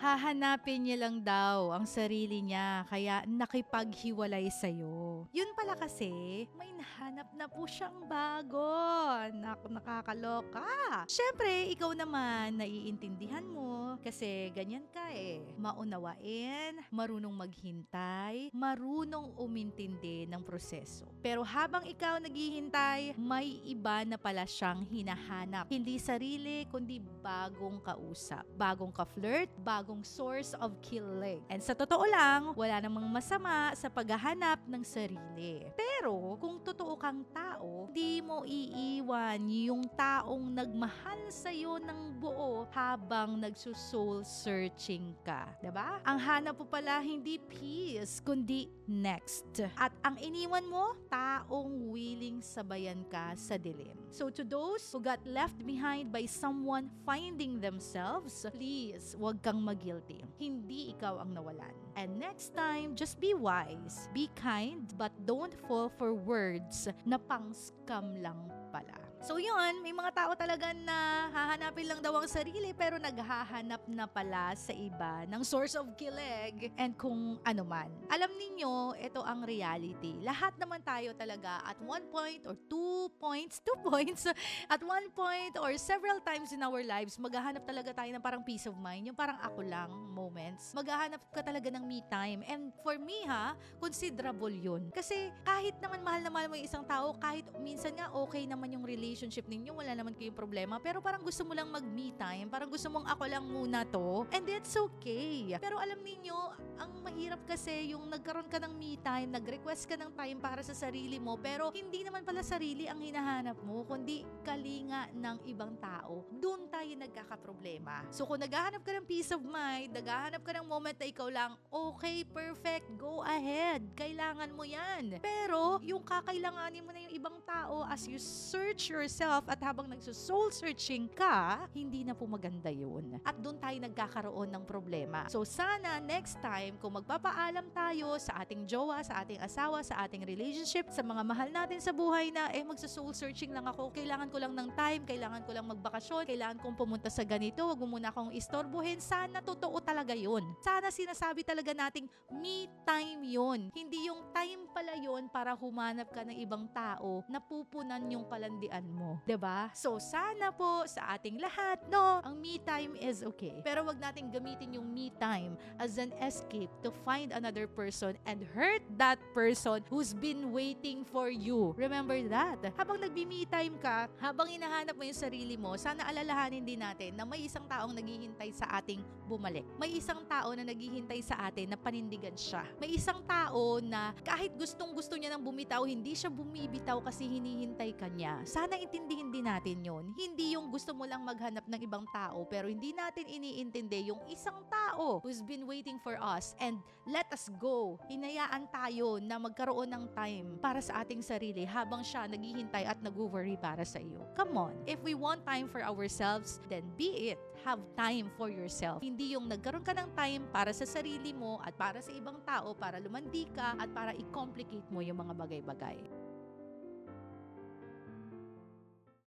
Hahanapin niya lang daw ang sarili niya kaya nakipaghiwalay sa'yo. Yun pala kasi, may nahanap na po siyang bago. Naku, nakakaloka. Siyempre, ikaw naman, naiintindihan mo kasi ganyan ka eh. Maunawain, marunong maghintay, marunong umintindi ng proseso. Pero habang ikaw naghihintay, may iba na pala siyang hinahanap. Hindi sarili, kundi bagong kausap. Bagong ka-flirt, bagong source of kilig. And sa totoo lang, wala namang masama sa paghahanap ng sarili. Pero kung totoo kang tao, di mo iiwan yung taong nagmahal sa'yo ng buo habang nagsusoul searching ka. ba? Ang hanap mo pala hindi peace, kundi next. At ang iniwan mo, taong willing sabayan ka sa dilim. So to those who got left behind by someone finding themselves, please, wag kang mag-guilty. Hindi ikaw ang nawalan. And next time, just be wise, be kind, but don't fall for words na pang-scam lang pala. So yun, may mga tao talaga na hahanapin lang daw ang sarili pero naghahanap na pala sa iba ng source of kilig and kung ano man. Alam ninyo, ito ang reality. Lahat naman tayo talaga at one point or two points, two points, at one point or several times in our lives, maghahanap talaga tayo ng parang peace of mind, yung parang ako lang moments. Maghahanap ka talaga ng me time. And for me ha, considerable yun. Kasi kahit naman mahal na mahal mo yung isang tao, kahit minsan nga okay naman yung relationship ninyo, wala naman kayong problema, pero parang gusto mo lang mag me time, parang gusto mong ako lang muna to, and that's okay. Pero alam ninyo, ang mahirap kasi yung nagkaroon ka ng me time, nag-request ka ng time para sa sarili mo, pero hindi naman pala sarili ang hinahanap mo, kundi kalinga ng ibang tao. Doon tayo nagkakaproblema. So kung naghahanap ka ng peace of mind, naghahanap ka ng moment na ikaw lang, okay, perfect, go ahead. Kailangan mo yan. Pero yung kakailanganin mo na yung ibang tao as you search yourself at habang nagso-soul searching ka, hindi na po maganda yun. At doon tayo nagkakaroon ng problema. So sana next time, kung magpapaalam tayo sa ating jowa, sa ating asawa, sa ating relationship, sa mga mahal natin sa buhay na, eh magso-soul searching lang ako, kailangan ko lang ng time, kailangan ko lang magbakasyon, kailangan kong pumunta sa ganito, wag mo muna akong istorbohin. Sana totoo talaga yun. Sana sinasabi talaga nating me time yun. Hindi yung time pala yun para humanap ka ng ibang tao na pupunan yung palandian mo. ba? So sana po sa ating lahat, no, ang me time is okay. Pero wag nating gamitin yung me time as an escape to find another person and hurt that person who's been waiting for you. Remember that. Habang nagbi-me time ka, habang hinahanap mo yung sarili mo, sana alalahanin din natin na may isang taong naghihintay sa ating bumalik. May isang tao na naghihintay sa atin na panindigan siya. May isang tao na kahit gustong gusto niya nang bumitaw, hindi siya bumibitaw kasi hinihintay ka niya. Sana intindihin din natin yon. Hindi yung gusto mo lang maghanap ng ibang tao pero hindi natin iniintindi yung isang tao who's been waiting for us and let us go. Hinayaan tayo na magkaroon ng time para sa ating sarili habang siya naghihintay at nag-worry para sa iyo. Come on. If we want time for ourselves, then be it. Have time for yourself. Hindi yung nagkaroon ka ng time para sa sarili mo at para sa ibang tao para lumandi ka at para i-complicate mo yung mga bagay-bagay.